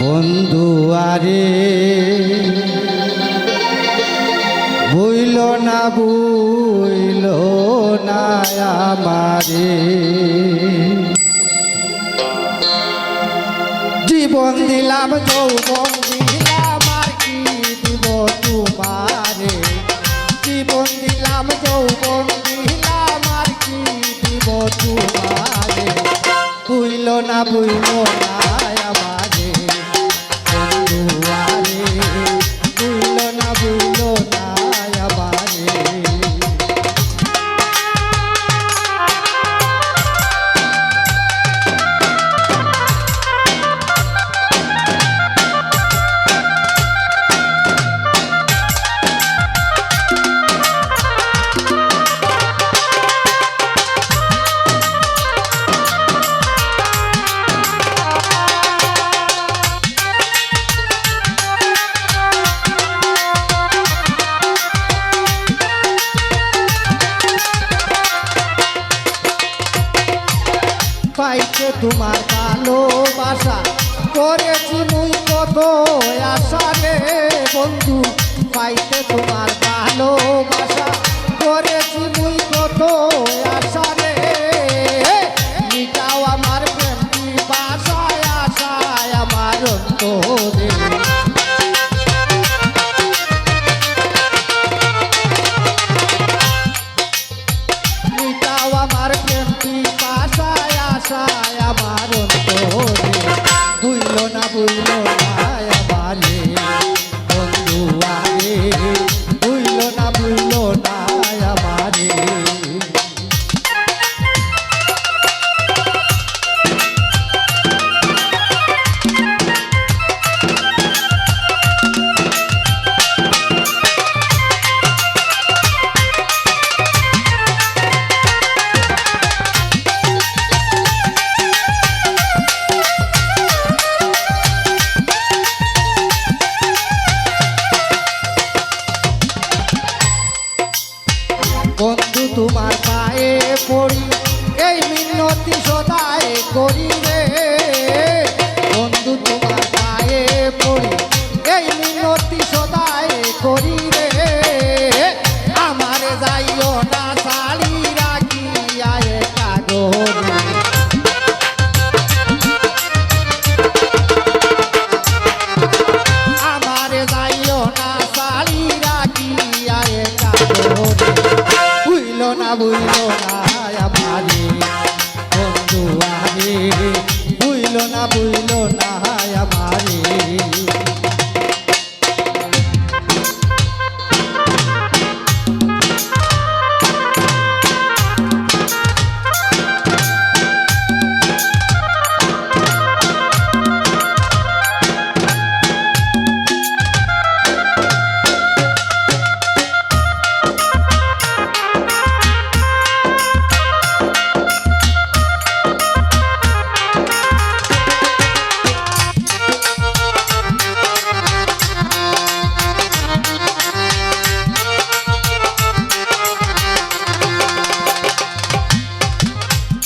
বন্ধু, আরে। বুইল না বুইল না আমারে। জীবন দিলাম, যৌবন দিলাম, আর কি দিব তোমারে? জীবন দিলাম, যৌবন দিলাম, আর কি দিব তোমারে? না, বুইল না। পাইছে তোমার ভালোবাসা করেছি মুই কত আশা রে বন্ধু পাইছে তোমার ভালোবাসা করেছি মুই কত আশা রে মিটাও আমার প্রেম বাসায় আশায় আমার অন্তরে। Yeah. পড়ি এই মিনতি সদায় করি রে। বন্ধু, তোমার পায়ে পড়ি, এই মিনতি সদায় করি রে। আমারে যাইও না শাড়ি রাখি আয় কাগরে আমারে যাইও না শাড়ি রাখি আয় কাগরে বুইল না বুইল না।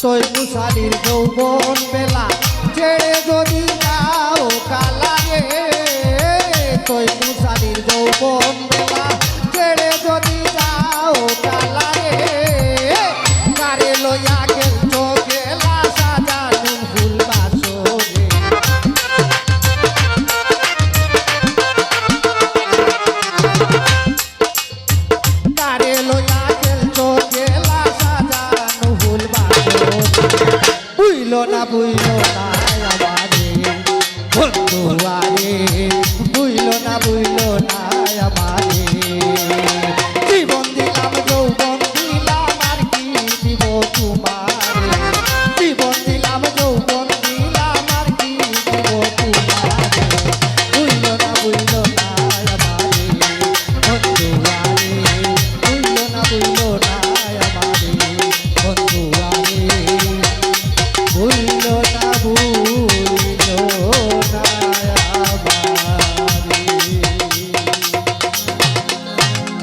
তৈ মুসারির যৌবন বেলা। ছেড়ে যদি যাও কালা রে তৈ মুসারির যৌবন